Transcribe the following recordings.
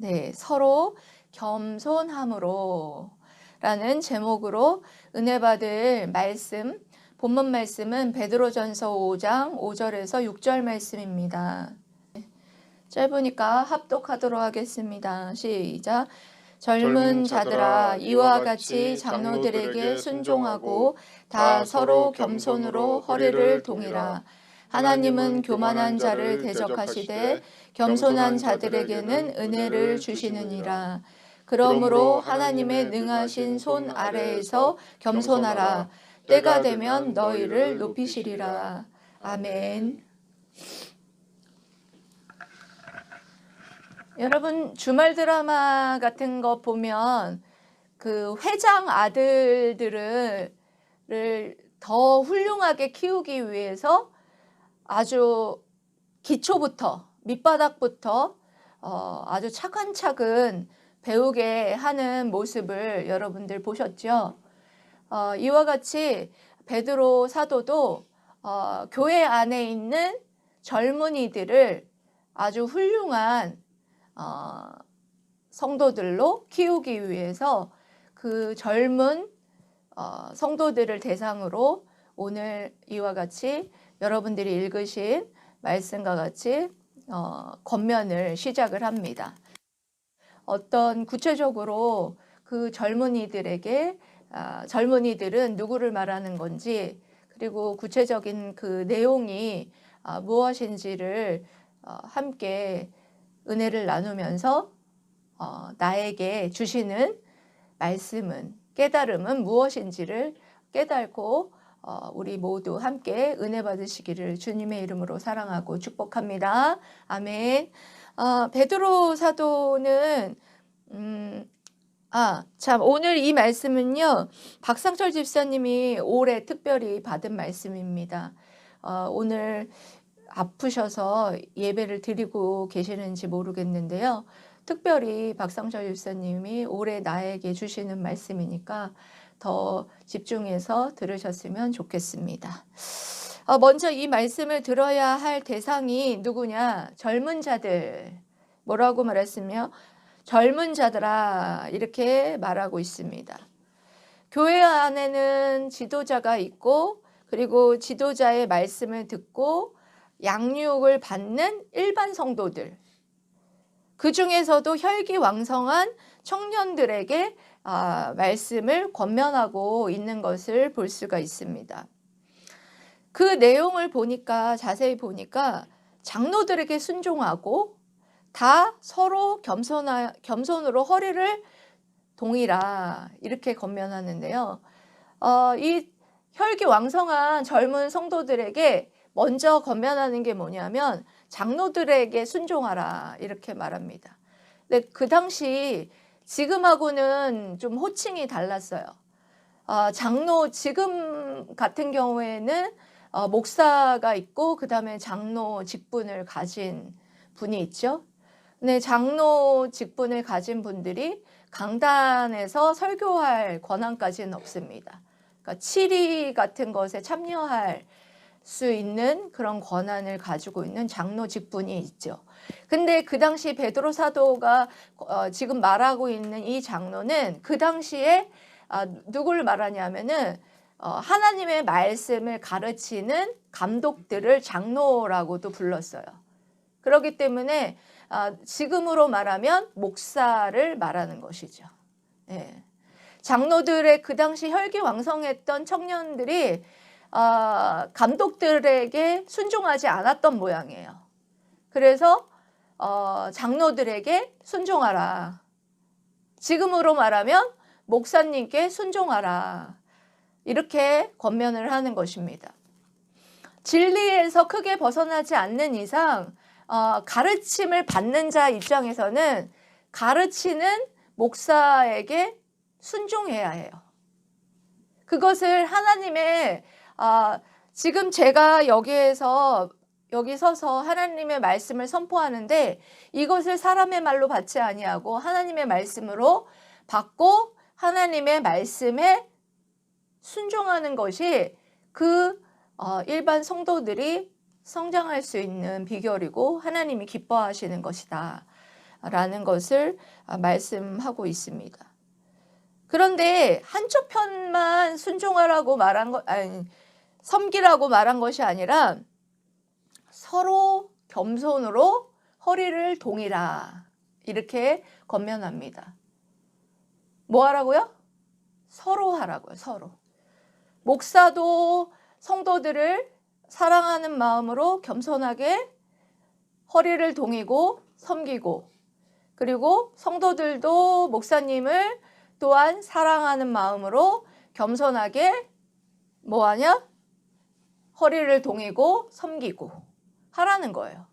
네, 서로 겸손함으로 라는 제목으로 은혜 받을 말씀, 본문 말씀은 베드로전서 5장 5절에서 6절 말씀입니다. 짧으니까 합독하도록 하겠습니다. 시작. 젊은 자들아 이와 같이 장로들에게 순종하고 다 서로 겸손으로 허리를 동이라. 하나님은 교만한 자를 대적하시되 겸손한 자들에게는 은혜를 주시느니라. 그러므로 하나님의 능하신 손 아래에서 겸손하라. 때가 되면 너희를 높이시리라. 아멘. 여러분 주말 드라마 같은 거 보면 그 회장 아들들을 더 훌륭하게 키우기 위해서 아주 기초부터 밑바닥부터 어, 아주 차근차근 배우게 하는 모습을 여러분들 보셨죠? 어, 이와 같이 베드로 사도도 어, 교회 안에 있는 젊은이들을 아주 훌륭한 어, 성도들로 키우기 위해서 그 젊은 어, 성도들을 대상으로 오늘 이와 같이 여러분들이 읽으신 말씀과 같이 어, 권면을 시작을 합니다. 어떤 구체적으로 그 젊은이들에게 아, 젊은이들은 누구를 말하는 건지 그리고 구체적인 그 내용이 아, 무엇인지를 어, 함께 은혜를 나누면서 어, 나에게 주시는 말씀은 깨달음은 무엇인지를 깨닫고 어, 우리 모두 함께 은혜 받으시기를 주님의 이름으로 사랑하고 축복합니다. 아멘. 어, 베드로 사도는 음, 아, 참 오늘 이 말씀은요. 박상철 집사님이 올해 특별히 받은 말씀입니다. 어, 오늘 아프셔서 예배를 드리고 계시는지 모르겠는데요. 특별히 박상철 집사님이 올해 나에게 주시는 말씀이니까 더 집중해서 들으셨으면 좋겠습니다. 어, 먼저 이 말씀을 들어야 할 대상이 누구냐? 젊은 자들. 뭐라고 말했으며 젊은 자들아 이렇게 말하고 있습니다. 교회 안에는 지도자가 있고 그리고 지도자의 말씀을 듣고 양육을 받는 일반 성도들. 그 중에서도 혈기왕성한 청년들에게 아, 말씀을 권면하고 있는 것을 볼 수가 있습니다. 그 내용을 보니까 자세히 보니까 장로들에게 순종하고 다 서로 겸손하, 겸손으로 허리를 동이라 이렇게 권면하는데요. 어, 이 혈기 왕성한 젊은 성도들에게 먼저 권면하는 게 뭐냐면 장로들에게 순종하라 이렇게 말합니다. 근데 그 당시 지금하고는 좀 호칭이 달랐어요. 어, 장로 지금 같은 경우에는 어, 목사가 있고 그 다음에 장로 직분을 가진 분이 있죠. 근데 장로 직분을 가진 분들이 강단에서 설교할 권한까지는 없습니다. 그러니까 치리 같은 것에 참여할 수 있는 그런 권한을 가지고 있는 장로 직분이 있죠. 근데 그 당시 베드로 사도가 어, 지금 말하고 있는 이 장로는 그 당시에 아, 누구를 말하냐면은 어, 하나님의 말씀을 가르치는 감독들을 장로라고도 불렀어요. 그렇기 때문에 아, 지금으로 말하면 목사를 말하는 것이죠. 예. 장로들의 그 당시 혈기왕성했던 청년들이 아, 감독들에게 순종하지 않았던 모양이에요. 그래서 어, 장로들에게 순종하라. 지금으로 말하면 목사님께 순종하라. 이렇게 권면을 하는 것입니다. 진리에서 크게 벗어나지 않는 이상 어, 가르침을 받는 자 입장에서는 가르치는 목사에게 순종해야 해요. 그것을 하나님의 어, 지금 제가 여기에서 여기 서서 하나님의 말씀을 선포하는데 이것을 사람의 말로 받지 아니하고 하나님의 말씀으로 받고 하나님의 말씀에 순종하는 것이 그 어, 일반 성도들이 성장할 수 있는 비결이고 하나님이 기뻐하시는 것이다. 라는 것을 아, 말씀하고 있습니다. 그런데 한쪽 편만 순종하라고 말한 것, 아니, 섬기라고 말한 것이 아니라 서로 겸손으로 허리를 동이라. 이렇게 건면합니다. 뭐 하라고요? 서로 하라고요, 서로. 목사도 성도들을 사랑하는 마음으로 겸손하게 허리를 동이고 섬기고 그리고 성도들도 목사님을 또한 사랑하는 마음으로 겸손하게 뭐하냐? 허리를 동이고 섬기고 하라는 거예요.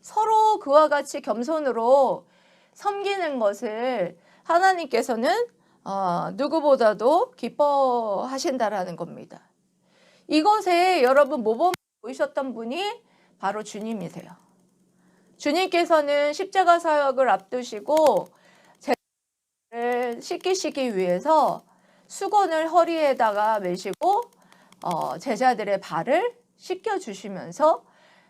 서로 그와 같이 겸손으로 섬기는 것을 하나님께서는 어, 누구보다도 기뻐하신다라는 겁니다. 이것에 여러분 모범 보이셨던 분이 바로 주님이세요. 주님께서는 십자가 사역을 앞두시고 제를 씻기시기 위해서 수건을 허리에다가 메시고 어, 제자들의 발을 씻겨 주시면서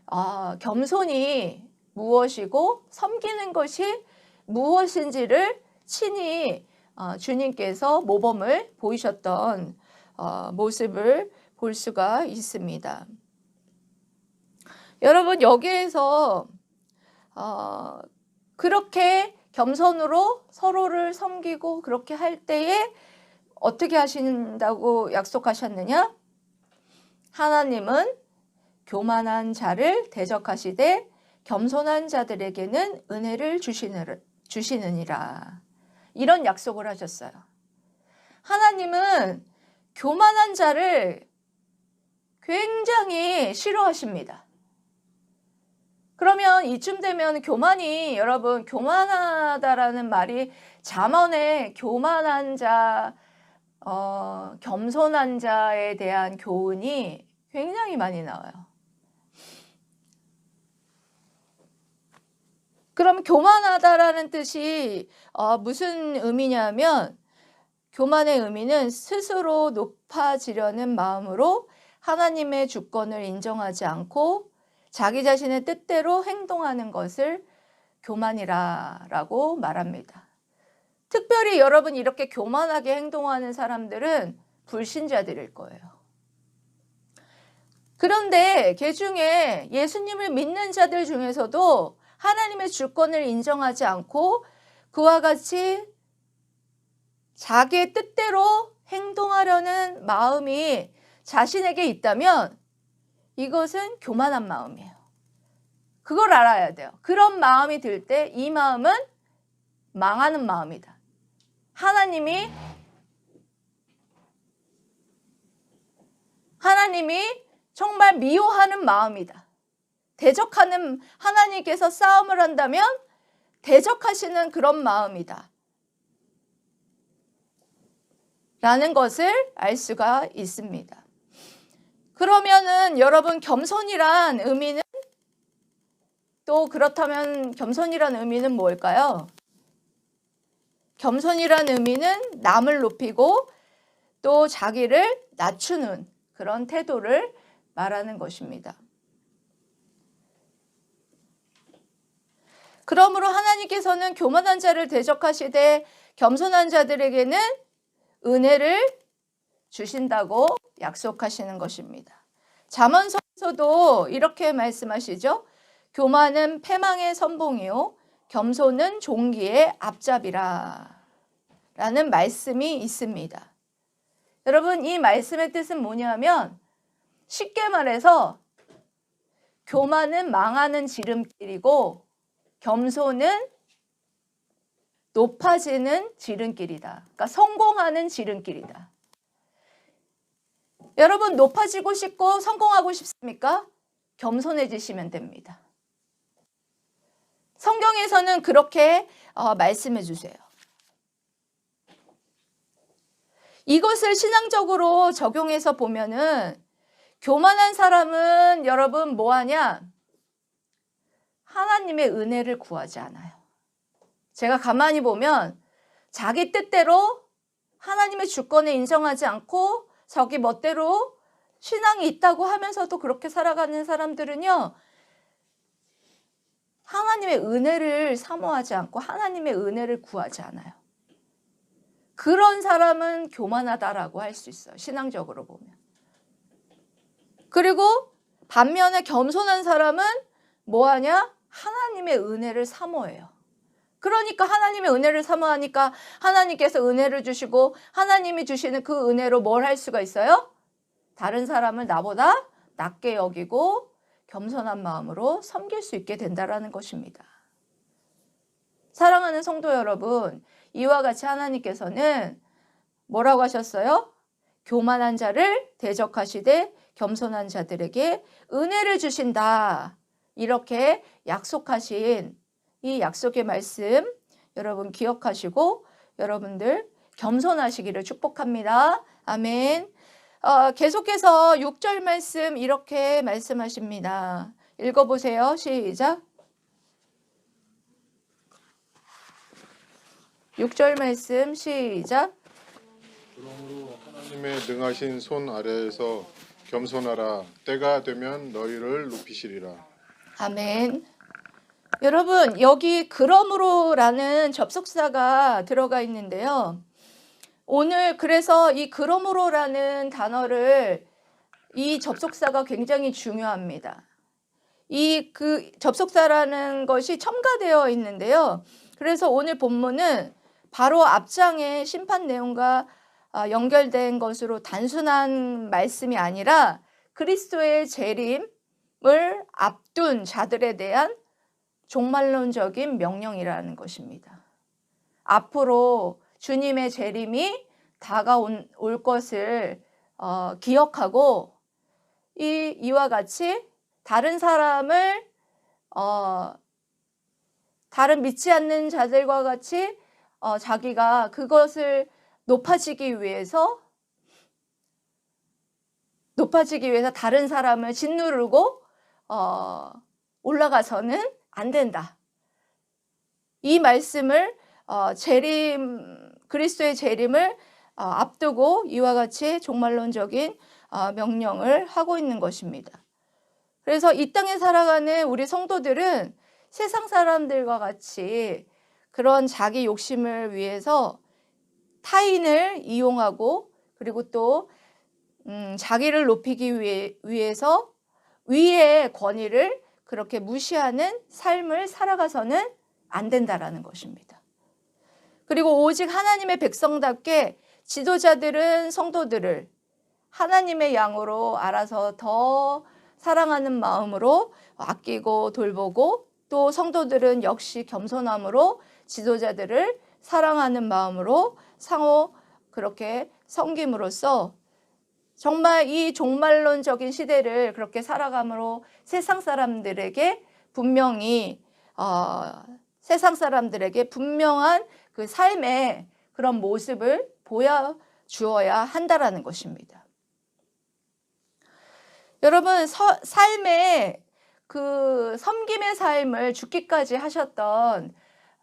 어, 겸손이 무엇이고 섬기는 것이 무엇인지를 친히 어, 주님께서 모범을 보이셨던 어, 모습을 볼 수가 있습니다. 여러분 여기에서 어, 그렇게 겸손으로 서로를 섬기고 그렇게 할 때에 어떻게 하신다고 약속하셨느냐? 하나님은 교만한 자를 대적하시되 겸손한 자들에게는 은혜를 주시느니라. 이런 약속을 하셨어요. 하나님은 교만한 자를 굉장히 싫어하십니다. 그러면 이쯤 되면 교만이 여러분 교만하다라는 말이 잠언에 교만한 자, 어, 겸손한 자에 대한 교훈이 굉장히 많이 나와요. 그럼 교만하다라는 뜻이 어, 무슨 의미냐면 교만의 의미는 스스로 높아지려는 마음으로 하나님의 주권을 인정하지 않고 자기 자신의 뜻대로 행동하는 것을 교만이라고 말합니다. 특별히 여러분 이렇게 교만하게 행동하는 사람들은 불신자들일 거예요. 그런데 개 중에 예수님을 믿는 자들 중에서도 하나님의 주권을 인정하지 않고 그와 같이 자기의 뜻대로 행동하려는 마음이 자신에게 있다면 이것은 교만한 마음이에요. 그걸 알아야 돼요. 그런 마음이 들 때 이 마음은 망하는 마음이다. 하나님이 하나님이 정말 미워하는 마음이다. 대적하는 하나님께서 싸움을 한다면 대적하시는 그런 마음이다. 라는 것을 알 수가 있습니다. 그러면은 여러분 겸손이란 의미는 또 그렇다면 겸손이란 의미는 뭘까요? 겸손이란 의미는 남을 높이고 또 자기를 낮추는 그런 태도를 말하는 것입니다. 그러므로 하나님께서는 교만한 자를 대적하시되 겸손한 자들에게는 은혜를 주신다고 약속하시는 것입니다. 잠언서에서도 이렇게 말씀하시죠. 교만은 패망의 선봉이요 겸손은 종기의 앞잡이라 라는 말씀이 있습니다. 여러분 이 말씀의 뜻은 뭐냐면 쉽게 말해서 교만은 망하는 지름길이고 겸손은 높아지는 지름길이다. 그러니까 성공하는 지름길이다. 여러분 높아지고 싶고 성공하고 싶습니까? 겸손해지시면 됩니다. 성경에서는 그렇게 어, 말씀해 주세요. 이것을 신앙적으로 적용해서 보면은 교만한 사람은 여러분 뭐 하냐? 하나님의 은혜를 구하지 않아요. 제가 가만히 보면 자기 뜻대로 하나님의 주권을 인정하지 않고 자기 멋대로 신앙이 있다고 하면서도 그렇게 살아가는 사람들은요, 하나님의 은혜를 사모하지 않고 하나님의 은혜를 구하지 않아요. 그런 사람은 교만하다라고 할 수 있어요. 신앙적으로 보면. 그리고 반면에 겸손한 사람은 뭐 하냐? 하나님의 은혜를 사모해요. 그러니까 하나님의 은혜를 사모하니까 하나님께서 은혜를 주시고 하나님이 주시는 그 은혜로 뭘 할 수가 있어요? 다른 사람을 나보다 낮게 여기고 겸손한 마음으로 섬길 수 있게 된다라는 것입니다. 사랑하는 성도 여러분, 이와 같이 하나님께서는 뭐라고 하셨어요? 교만한 자를 대적하시되 겸손한 자들에게 은혜를 주신다. 이렇게 약속하신 이 약속의 말씀 여러분 기억하시고 여러분들 겸손하시기를 축복합니다. 아멘. 어, 계속해서 6절 말씀 이렇게 말씀하십니다. 읽어보세요. 시작. 6절 말씀 시작. 그러므로 하나님의 능하신 손 아래에서 겸손하라 때가 되면 너희를 높이시리라 아멘. 여러분, 여기 그러므로라는 접속사가 들어가 있는데요. 오늘 그래서 이 그러므로라는 단어를 이 접속사가 굉장히 중요합니다. 이 그 접속사라는 것이 첨가되어 있는데요. 그래서 오늘 본문은 바로 앞장의 심판 내용과 아, 연결된 것으로 단순한 말씀이 아니라 그리스도의 재림을 앞둔 자들에 대한 종말론적인 명령이라는 것입니다. 앞으로 주님의 재림이 다가온 올 것을 어, 기억하고 이 이와 같이 다른 사람을 어, 다른 믿지 않는 자들과 같이 어, 자기가 그것을 높아지기 위해서 높아지기 위해서 다른 사람을 짓누르고 어, 올라가서는 안 된다. 이 말씀을 어, 재림 그리스도의 재림을 어, 앞두고 이와 같이 종말론적인 어, 명령을 하고 있는 것입니다. 그래서 이 땅에 살아가는 우리 성도들은 세상 사람들과 같이 그런 자기 욕심을 위해서 타인을 이용하고 그리고 또 음, 자기를 높이기 위해, 위해서 위의 권위를 그렇게 무시하는 삶을 살아가서는 안 된다라는 것입니다. 그리고 오직 하나님의 백성답게 지도자들은 성도들을 하나님의 양으로 알아서 더 사랑하는 마음으로 아끼고 돌보고 또 성도들은 역시 겸손함으로 지도자들을 사랑하는 마음으로 상호 그렇게 섬김으로써 정말 이 종말론적인 시대를 그렇게 살아감으로 세상 사람들에게 분명히 어, 세상 사람들에게 분명한 그 삶의 그런 모습을 보여 주어야 한다라는 것입니다. 여러분 서, 삶의 그 섬김의 삶을 죽기까지 하셨던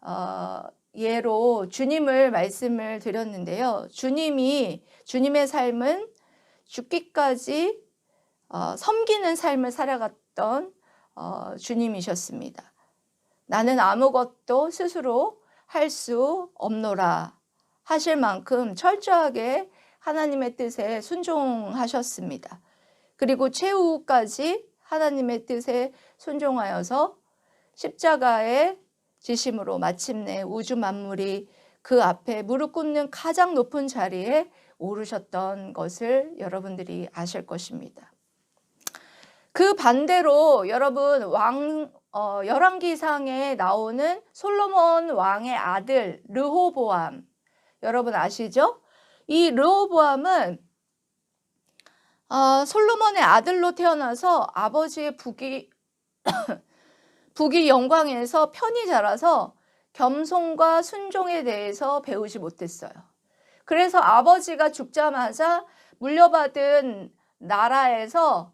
어, 예로 주님을 말씀을 드렸는데요. 주님이 주님의 삶은 죽기까지 어, 섬기는 삶을 살아갔던 어, 주님이셨습니다. 나는 아무것도 스스로 할 수 없노라 하실 만큼 철저하게 하나님의 뜻에 순종하셨습니다. 그리고 최후까지 하나님의 뜻에 순종하여서 십자가의 지심으로 마침내 우주 만물이 그 앞에 무릎 꿇는 가장 높은 자리에 오르셨던 것을 여러분들이 아실 것입니다. 그 반대로 여러분 왕 어, 열왕기상에 나오는 솔로몬 왕의 아들 르호보암 여러분 아시죠? 이 르호보암은 어, 솔로몬의 아들로 태어나서 아버지의 북이 북이 영광에서 편히 자라서 겸손과 순종에 대해서 배우지 못했어요. 그래서 아버지가 죽자마자 물려받은 나라에서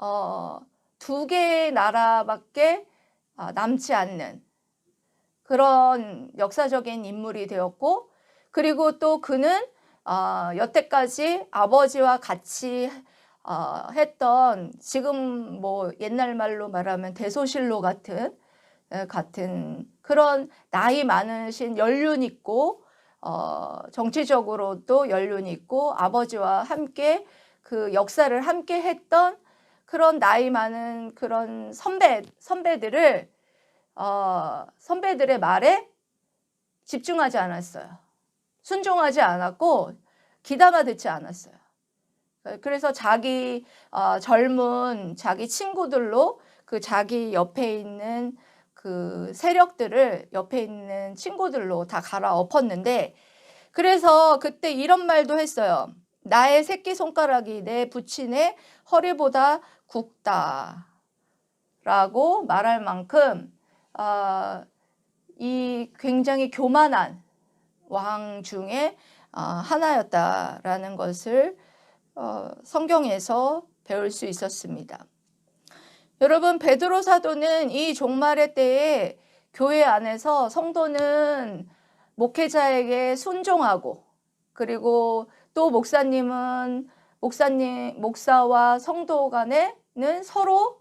어, 두 개의 나라밖에 어, 남지 않는 그런 역사적인 인물이 되었고 그리고 또 그는 어, 여태까지 아버지와 같이 어, 했던 지금 뭐 옛날 말로 말하면 대소실로 같은 에, 같은 그런 나이 많으신 연륜 있고 어, 정치적으로도 연륜 있고 아버지와 함께 그 역사를 함께 했던 그런 나이 많은 그런 선배 선배들을 어, 선배들의 말에 집중하지 않았어요. 순종하지 않았고 귀담아 듣지 않았어요. 그래서 자기 어, 젊은 자기 친구들로 그 자기 옆에 있는 그 세력들을 옆에 있는 친구들로 다 갈아엎었는데 그래서 그때 이런 말도 했어요. 나의 새끼 손가락이 내 부친의 허리보다 굵다. 라고 말할 만큼 어, 이 굉장히 교만한 왕 중에 어, 하나였다라는 것을 어, 성경에서 배울 수 있었습니다. 여러분 베드로 사도는 이 종말의 때에 교회 안에서 성도는 목회자에게 순종하고 그리고 또 목사님은 목사님 목사와 성도 간에는 서로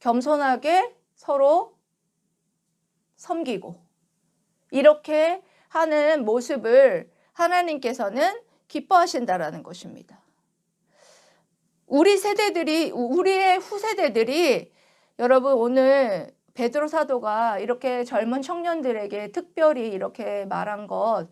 겸손하게 서로 섬기고 이렇게 하는 모습을 하나님께서는 기뻐하신다라는 것입니다. 우리 세대들이 우리의 후세대들이 여러분 오늘 베드로 사도가 이렇게 젊은 청년들에게 특별히 이렇게 말한 것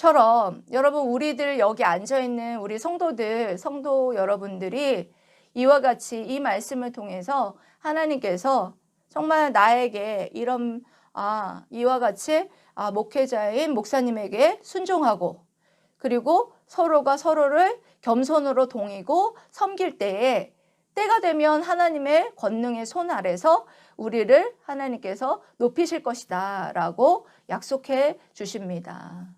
처럼 여러분 우리들 여기 앉아 있는 우리 성도들 성도 여러분들이 이와 같이 이 말씀을 통해서 하나님께서 정말 나에게 이런 아 이와 같이 아 목회자인 목사님에게 순종하고 그리고 서로가 서로를 겸손으로 동이고 섬길 때에 때가 되면 하나님의 권능의 손 아래서 우리를 하나님께서 높이실 것이다 라고 약속해 주십니다.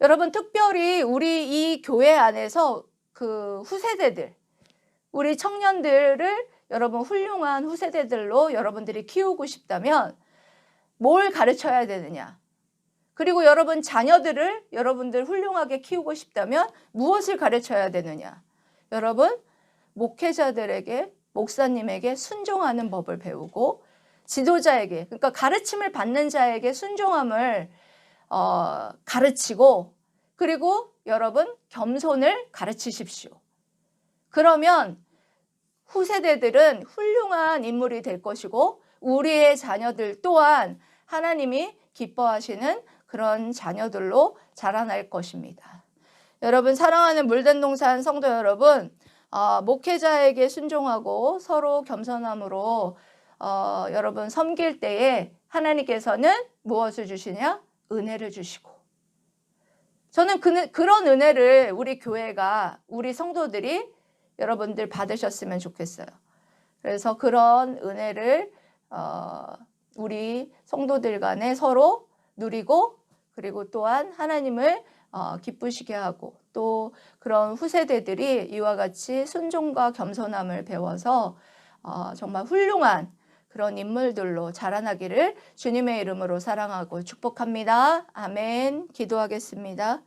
여러분 특별히 우리 이 교회 안에서 그 후세대들 우리 청년들을 여러분 훌륭한 후세대들로 여러분들이 키우고 싶다면 뭘 가르쳐야 되느냐? 그리고 여러분 자녀들을 여러분들 훌륭하게 키우고 싶다면 무엇을 가르쳐야 되느냐? 여러분 목회자들에게 목사님에게 순종하는 법을 배우고 지도자에게 그러니까 가르침을 받는 자에게 순종함을 어, 가르치고 그리고 여러분 겸손을 가르치십시오. 그러면 후세대들은 훌륭한 인물이 될 것이고 우리의 자녀들 또한 하나님이 기뻐하시는 그런 자녀들로 자라날 것입니다. 여러분 사랑하는 물된 동산 성도 여러분 어, 목회자에게 순종하고 서로 겸손함으로 어, 여러분 섬길 때에 하나님께서는 무엇을 주시냐? 은혜를 주시고 저는 그, 그런 은혜를 우리 교회가 우리 성도들이 여러분들 받으셨으면 좋겠어요. 그래서 그런 은혜를 어, 우리 성도들 간에 서로 누리고 그리고 또한 하나님을 어, 기쁘시게 하고 또 그런 후세대들이 이와 같이 순종과 겸손함을 배워서 어, 정말 훌륭한 그런 인물들로 자라나기를 주님의 이름으로 사랑하고 축복합니다. 아멘. 기도하겠습니다.